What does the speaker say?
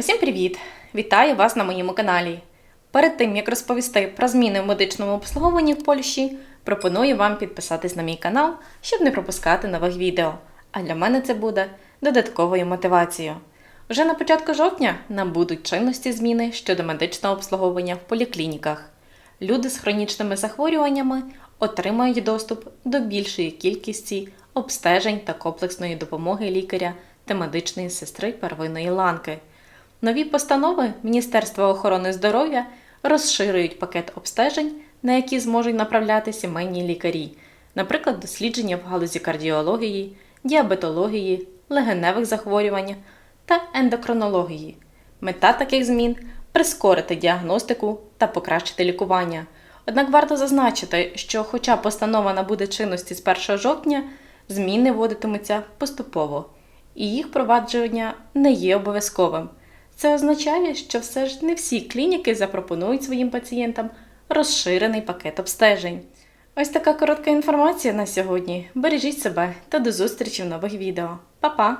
Усім привіт! Вітаю вас на моєму каналі. Перед тим як розповісти про зміни в медичному обслуговуванні в Польщі, пропоную вам підписатись на мій канал, щоб не пропускати нових відео. А для мене це буде додатковою мотивацією. Вже на початку жовтня набудуть чинності зміни щодо медичного обслуговування в поліклініках. Люди з хронічними захворюваннями отримають доступ до більшої кількості обстежень та комплексної допомоги лікаря та медичної сестри первинної ланки. Нові постанови Міністерства охорони здоров'я розширюють пакет обстежень, на які зможуть направляти сімейні лікарі, наприклад, дослідження в галузі кардіології, діабетології, легеневих захворювань та ендокринології. Мета таких змін прискорити діагностику та покращити лікування. Однак варто зазначити, що, хоча постанова набуде чинності з 1 жовтня, зміни вводитимуться поступово, і їх провадження не є обов'язковим. Це означає, що все ж не всі клініки запропонують своїм пацієнтам розширений пакет обстежень. Ось така коротка інформація на сьогодні. Бережіть себе та до зустрічі в нових відео. Па-па!